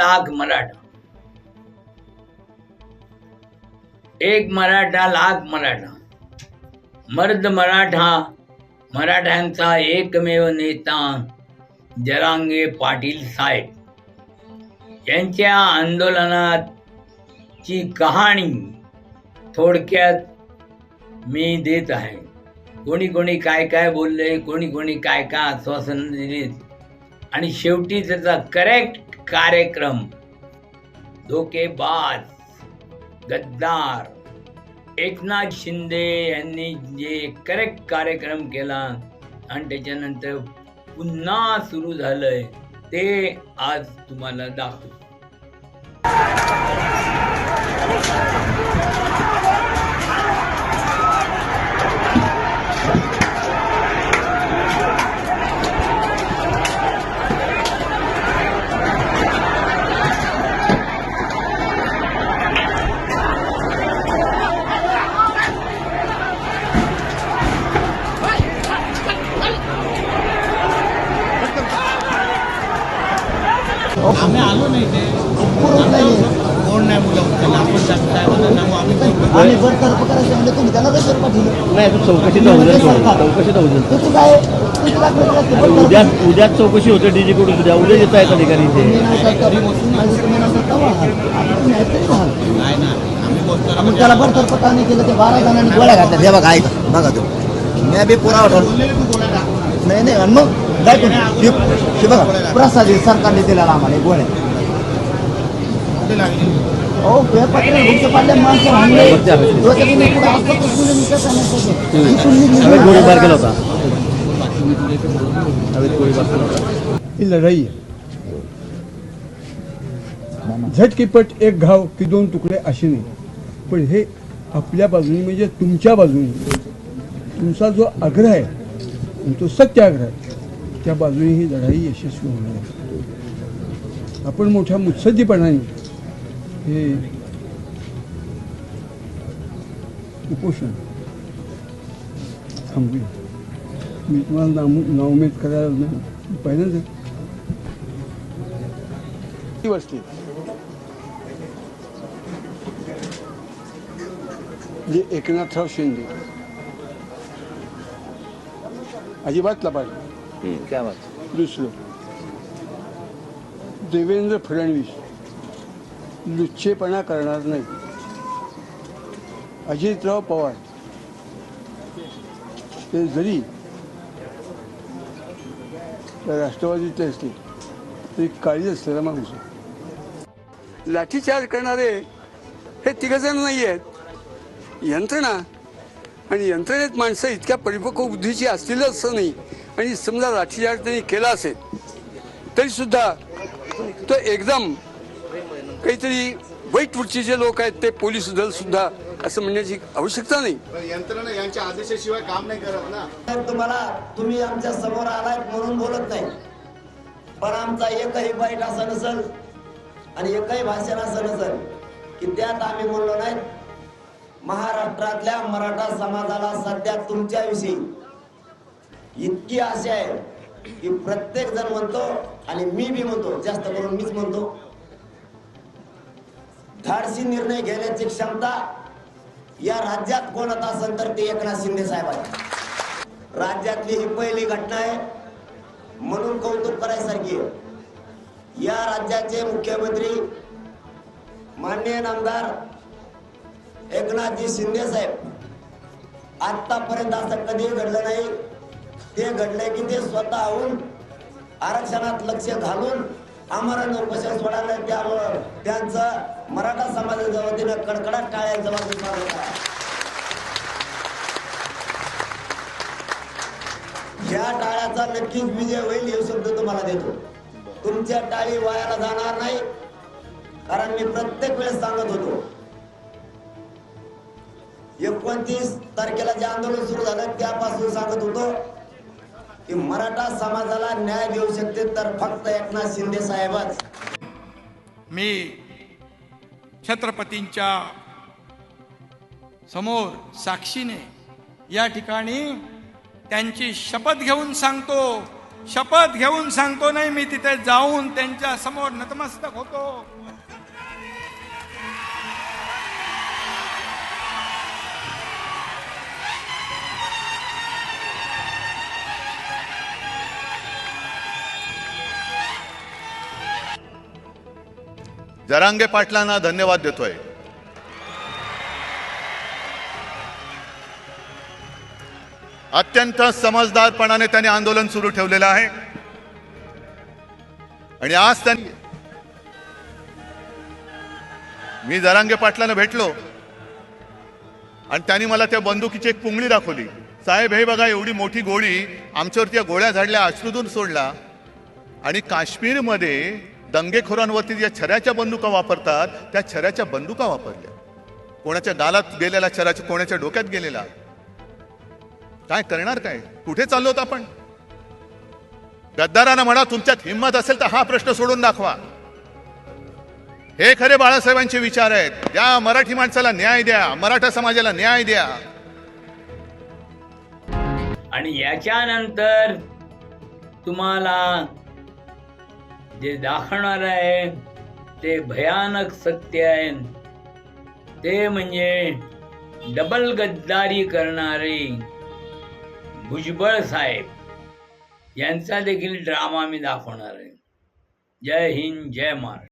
लाख मराठा. एक मराठा लाख मराठा. मर्द मराठा मराठ्यांचा एकमेव नेता जरांगे पाटील साहेब. यांच्या आंदोलनाची कहाणी थोडक्यात मी देत आहे. कोणी कोणी काय काय बोलले कोणी कोणी काय काय आश्वासन दिले आणि शेवटी त्याचा करेक्ट कार्यक्रम धोकेबाज गद्दार एकनाथ शिंदे यांनी जे करेक्ट कार्यक्रम केला आणि त्याच्यानंतर पुन्हा सुरू झालंय ते आज तुम्हाला दाखवू चौकशी- करायचं म्हणजे तुम्ही त्याला पाठवलं? नाही काय? उद्या उद्या चौकशी होते डीजी कडून उद्या उद्या येत आहेत तुम्ही इथे मग त्याला बरतर्फ का नाही केलं ते बारा जणांनी गोळ्या घातल्या. हे बघा ऐका बघा तू मी बी पुरावा ठरलो नाही नाही आणि मग काय करू? हे- बघा प्रसाद सरकारने दिलेला आम्हाला गोळ्या. हो. डोक्यातून मी पुढे निघून गोळीबार केला होता. होता. ही लढाई आहे. झट की पट एक घाव की दोन तुकडे असे नाही. पण हे आपल्या बाजूने म्हणजे तुमच्या बाजूने. तुमचा जो आग्रह आहे तो सत्याग्रह आहे त्या बाजूने ही लढाई यशस्वी होणार आहे. आपण मोठ्या मुत्सद्दीपणाने हे उपोषण थांबूया मी तुम्हाला नाम नाउमेद करायला नाही पहिल्यांदा किती वर्षी जे एकनाथराव शिंदे अजिबात लबाड क्या बात दुसरं देवेंद्र फडणवीस लुच्चेपणा करणार नाही. अजितराव पवार. ते जरी राष्ट्रवादीतले असतील तरी काळी असलेला माणूस लाठीचार्ज करणारे हे तिघजण नाही आहेत. यंत्रणा आणि यंत्रणेत माणसं इतक्या परिपक्व बुद्धीची असतील असं नाही. आणि समजा लाठीचार्ज त्यांनी केला असेल तरी सुद्धा तो एकदम काहीतरी वाईट वृत्तीचे लोक आहेत ते पोलीस दल सुद्धा असं म्हणण्याची आवश्यकता नाही. यंत्रणा यांच्या आदेशाशिवाय काम नाही करत ना? तुम्हाला तुम्ही आमच्यासमोर आलात म्हणून बोलत नाही. पण आमचा एकही बाईट असा नसल आणि एकही भाषण असं नसल की त्यात आम्ही म्हणलो नाही. महाराष्ट्रातल्या मराठा समाजाला सध्या तुमच्याविषयी इतकी आशा आहे की प्रत्येक जण म्हणतो आणि मी बी म्हणतो जास्त करून मीच म्हणतो. धाडसी निर्णय घेण्याची क्षमता या राज्यात कोणत असेल तर ते एकनाथ शिंदे साहेब आहे राज्यातली ही पहिली घटना आहे. म्हणून कौतुक करायसारखी आहे. या राज्याचे मुख्यमंत्री माननीय नामदार एकनाथजी शिंदे साहेब आतापर्यंत असं कधी घडलं नाही. ते घडलंय की ते स्वतःहून आरक्षणात लक्ष घालून आम्हाला नोकशन सोडायला त्यामुळं त्यांचं मराठा समाजाच्या वतीनं कडकडाट टाळ्यांचं वाजून स्वागत आहे या टाळ्याचा नक्कीच विजय होईल हे शब्द तुम्हाला देतो. तुमच्या टाळी वायाला जाणार नाही कारण मी प्रत्येक वेळेस सांगत होतो. एकोणतीस तारखेला जे आंदोलन सुरू झालं त्यापासून सांगत होतो की मराठा समाजाला न्याय देऊ शकते तर फक्त एकनाथ शिंदे साहेबच. मी छत्रपतींच्या समोर साक्षीने या ठिकाणी त्यांची शपथ घेऊन सांगतो. शपथ घेऊन सांगतो नाही मी तिथे जाऊन त्यांच्यासमोर नतमस्तक होतो. जरांगे पाटलांना धन्यवाद देतोय. अत्यंत समजदारपणाने त्यांनी आंदोलन सुरू ठेवलेलं आहे. आणि आज त्यांनी मी जरांगे पाटलांना भेटलो. आणि त्यांनी मला त्या बंदुकीची एक पुंगळी दाखवली. साहेब हे बघा एवढी मोठी गोळी आमच्यावरती गोळ्या झाडल्या अश्रूतून सोडला. आणि काश्मीरमध्ये दंगेखोरांवरती ज्या छऱ्याच्या बंदुका वापरतात त्या छऱ्याच्या बंदुका वापरल्या. कोणाच्या गालात गेलेला छराच्या कोणाच्या डोक्यात गेलेला? काय करणार काय? कुठे चाललो होत आपण? गद्दारांना म्हणा तुमच्यात हिंमत असेल तर हा प्रश्न सोडून दाखवा. हे खरे बाळासाहेबांचे विचार आहेत. द्या मराठी माणसाला न्याय द्या मराठा समाजाला न्याय द्या. आणि याच्यानंतर तुम्हाला जे दाखवणार आहे ते भयानक सत्य आहे. ते म्हणजे डबल गद्दारी करणारे भुजबळ साहेब. यांचा देखील ड्रामा मी दाखवणार आहे. जय हिंद जय महाराष्ट्र.